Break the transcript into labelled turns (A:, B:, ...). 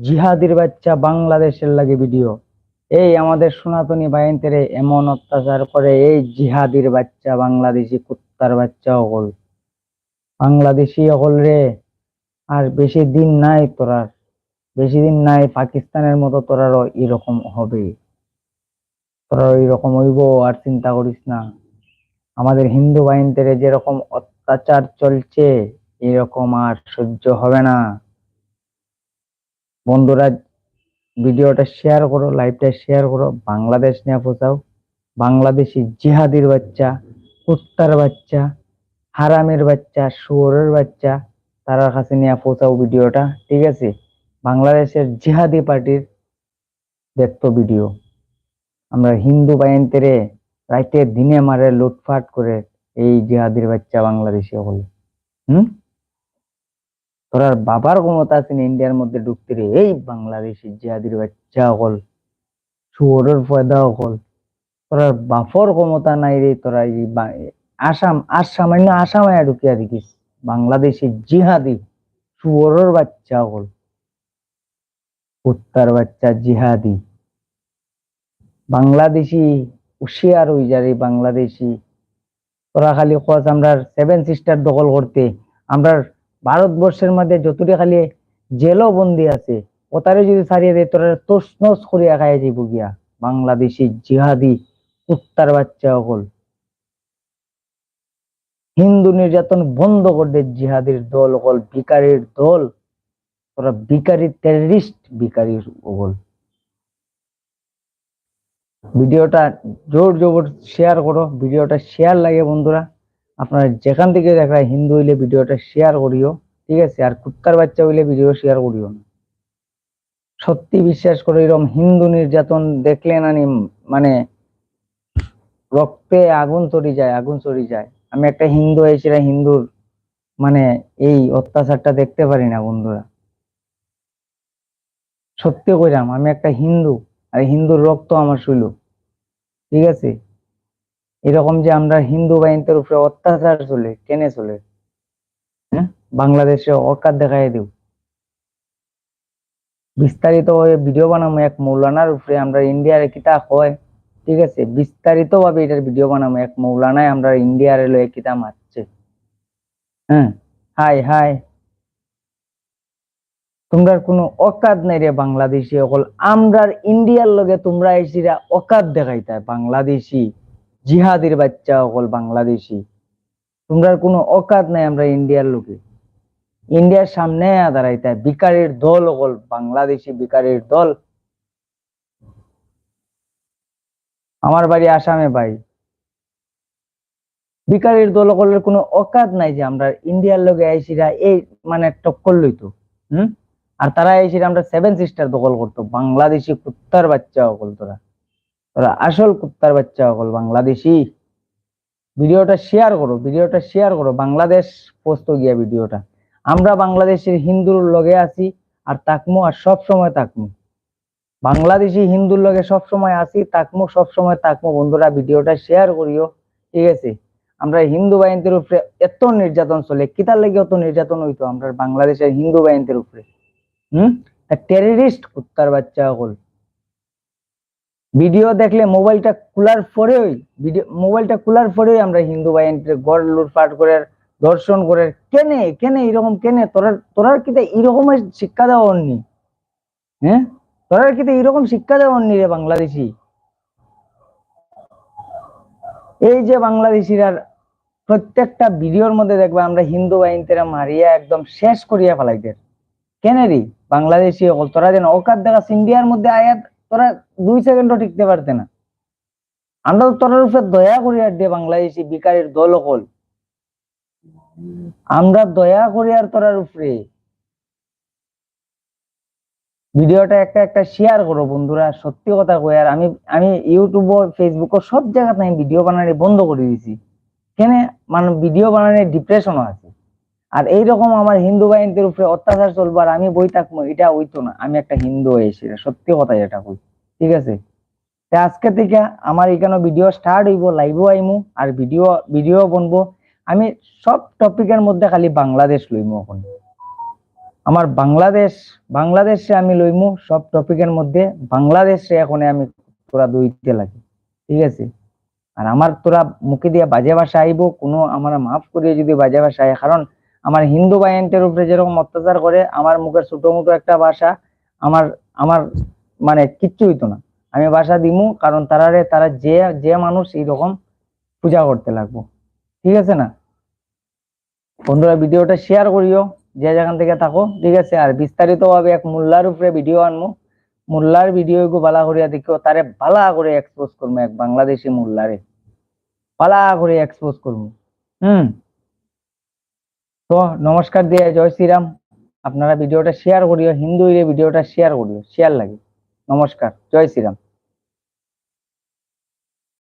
A: জিহাদির বাচ্চা বাংলাদেশের লাগে ভিডিও। এই আমাদের সনাতনী বাহিনীতে এমন অত্যাচার করে, এই জিহাদির বাচ্চা বাংলাদেশি কুত্তার বাচ্চা অকল। বাংলাদেশি অকল রে। আর বেশি দিন নাই তোরার বেশি দিন নাই পাকিস্তানের মতো তোরারও এরকম হবে। তোরা এরকম হইব আর চিন্তা করিস না। আমাদের হিন্দু বাহিনীতে যেরকম অত্যাচার চলছে, এরকম আর সহ্য হবে না। বন্ধুরা, ভিডিওটা শেয়ার করো লাইভটা শেয়ার করো, বাংলাদেশ নিয়ে পৌঁছাও বাংলাদেশি জিহাদির বাচ্চা, কুত্তার বাচ্চা, হারামের বাচ্চা, শুয়োরের বাচ্চা, তার কাছে নিয়ে পৌঁছাও ভিডিওটা, ঠিক আছে? বাংলাদেশের জিহাদি পার্টির দেখতো ভিডিও। আমরা হিন্দু বাহিনীতে রাইতে দিনে মারে লুটফাট করে এই জিহাদির বাচ্চা বাংলাদেশি হল। হুম? তোর আর বাবার ক্ষমতা আছে ইন্ডিয়ার মধ্যে ঢুকতে রে? এই বাংলাদেশি জিহাদির বাচ্চা হল শুয়োরের পয়দা হল তোর আর বাপর ক্ষমতা নাই রে, তোরা এই আসাম আর সামান্য আসামে ঢুকিয়া দেখিস। বাংলাদেশি জিহাদি, শুয়োরের বাচ্চা অকল, কুত্তার বাচ্চা জিহাদি। বাংলাদেশি হুশিয়ার হই যারে বাংলাদেশি। তোরা খালি কস আমরা সেভেন সিস্টার দখল করতে আমরা ভারতবর্ষের মধ্যে যতটা খালি জেলও বন্দি আছে, ওতারে যদি ছাড়িয়ে দেয়, তোরা তোষনস করিয়া খাই যাইব গিয়া। বাংলাদেশি জিহাদি, কুত্তার বাচ্চা সকল হিন্দু নির্যাতন বন্ধ করে দে জিহাদির দল অকল, ভিকারির দল। তোরা ভিকারি টেররিস্ট ভিকারি অকল। ভিডিওটা জোর জবর শেয়ার করো, ভিডিওটা শেয়ার লাগে বন্ধুরা। আপনারা যেখান থেকে দেখা হিন্দু হইলে ভিডিওটা শেয়ার করিও, ঠিক আছে? আর কুত্তার বাচ্চা হইলে ভিডিও শেয়ার করিও না। সত্যি বিশ্বাস করে, এরকম হিন্দু নির্যাতন দেখলে না মানে রক্তে আগুন চড়ি যায়, আগুন চড়ি যায়। আমি একটা হিন্দু হয়েছিলাম হিন্দুর মানে এই অত্যাচারটা দেখতে পারি না বন্ধুরা। সত্যি কইরাম, আমি একটা হিন্দু, আর হিন্দুর রক্ত আমার শুইল। ঠিক আছে? এরকম যে আমরা হিন্দু বাহিনীর উপরে অত্যাচার চলে, কেনে চলে? হ্যাঁ? বাংলাদেশে অকাত দেখাই দেব বিস্তারিত ভিডিও বানাবো। এক মৌলানার উপরে আমরা ইন্ডিয়ার কিতা হয়। ঠিক আছে? বিস্তারিত ভাবে এটার ভিডিও বানাবো। এক মৌলানায় আমরা ইন্ডিয়ার এলো কিতা মারছে। হ্যাঁ? Hi hi. তোমরা কোনো অকাত নাই রে বাংলাদেশি অকল। আমরার ইন্ডিয়ার লগে তোমরা এসিরা অকাত দেখাইতা। বাংলাদেশি। জিহাদির বাচ্চা অকল বাংলাদেশি। তোমরা কোনো অকাত নাই আমরা ইন্ডিয়ার লোকে। ইন্ডিয়ার সামনে দাঁড়াইতা বিকারের দল অকল বাংলাদেশি বিকারের দল। আমার বাড়ি আসামে ভাই। বিকারের দল অকলের কোনো অকাত নাই যে আমরা ইন্ডিয়ার লোকে আইসিরা এই মানে টক্কর লইতো, হম? আর তারা এসে আমরা সেভেন সিস্টার দখল করতো। বাংলাদেশি কুত্তার বাচ্চা অকল তোরা। তোরা আসল কুত্তার বাচ্চা অকল বাংলাদেশি। ভিডিওটা শেয়ার করো, ভিডিওটা শেয়ার করো, বাংলাদেশ পোস্ত গিয়া ভিডিওটা। আমরা বাংলাদেশের হিন্দুর লগে আছি আর তাকমু আর সব সময় তাকমু। বাংলাদেশি হিন্দুর লগে সব সময় আছি, তাকমু সব সময় তাকমু। বন্ধুরা, ভিডিওটা শেয়ার করিও, ঠিক আছে? আমরা হিন্দু বাহিনীর উপরে এত নির্যাতন চলে, কিতার লেগে অত নির্যাতন হইতো? আমরা বাংলাদেশের হিন্দু বাহিনীর উপরে। হুম? টেররিস্ট কুত্তার বাচ্চা সকল ভিডিও দেখলে মোবাইলটা খোলার পরেই ভিডিও মোবাইলটা খোলার পরেই আমরা হিন্দু বাহিনীতে গড়, লুটপাট করে দর্শন করে, কেনে কেনে এরকম, কেনে? তোরা, তোরার কিতে এরকমের শিক্ষা দেওয়া অন্যি হ্যাঁ? তোরার কিতে এরকম শিক্ষা দেওয়া অন্যি রে বাংলাদেশি? এই যে বাংলাদেশিরা প্রত্যেকটা ভিডিওর মধ্যে দেখবা আমরা হিন্দু বাহিনীতে মারিয়া একদম শেষ করিয়া ফেলাইতে কেনে কেনেরি বাংলাদেশি তোরা যেন অকাত দেখাস, ইন্ডিয়ার মধ্যে আয়াত তোরা দুই সেকেন্ডও টিকতে পারতে না। আমরা তো তোরার উপরে দয়া করি আর দিয়ে বাংলাদেশি বিকারের দল অকল আমরা দয়া করি আর তোরার উপরে। ভিডিওটা একটা একটা শেয়ার করো বন্ধুরা, সত্যি কথা কই, আর আমি আমি ইউটিউব ফেসবুক সব জায়গাতে আমি ভিডিও বানানো বন্ধ করে দিয়েছি। কেন মানে ভিডিও বানানোর ডিপ্রেশনও আছে। আর এইরকম আমার হিন্দু বাহিনীর উপরে অত্যাচার চলবো আর আমি বই থাকব, এটা হইতো না। আমি একটা হিন্দু হয়েছি সত্যি কথা এটা কই। ঠিক আছে? আজকে থেকে আমার এখানে ভিডিও স্টার্ট হইব লাইভও আইমু, আর ভিডিও ভিডিও বনবো। আমি সব টপিকের মধ্যে খালি বাংলাদেশ লইমু এখন। আমার বাংলাদেশ, বাংলাদেশে আমি লইমু, সব টপিকের মধ্যে বাংলাদেশে এখন আমি তোরা দুইতে লাগে। ঠিক আছে? আর আমার তোরা মুখে দিয়া বাজে ভাষা আইব, কোনো আমার মাফ করিয়ে যদি বাজে ভাষা আয়, কারণ আমার হিন্দু বাইন্টের উপরে যেরকম অত্যাচার করে, আমার মুখের ছোট মোটো একটা বাসা, আমার আমার মানে কিচ্ছু হইতো না। আমি বাসা দিমু, কারণ তারারে তারা যে যে মানুষ এইরকম পূজা করতে লাগবো। ঠিক আছে না? বন্ধুরা, ভিডিওটা শেয়ার করিও, যে যেখান থেকে থাকো, ঠিক আছে? আর বিস্তারিত ভাবে এক মোল্লার উপরে ভিডিও আনমু। মোল্লার ভিডিও বালা করিয়া দেখিও, তারে বালা করে এক্সপোজ করব এক বাংলাদেশি মোল্লারে। বালা করে এক্সপোজ করব হুম? তো নমস্কার দিয়া জয় শ্রীরাম। আপনারা ভিডিওটা শেয়ার করিও হিন্দু ভিডিওটা শেয়ার করিও শেয়ার লাগে। নমস্কার, জয় শ্রীরাম।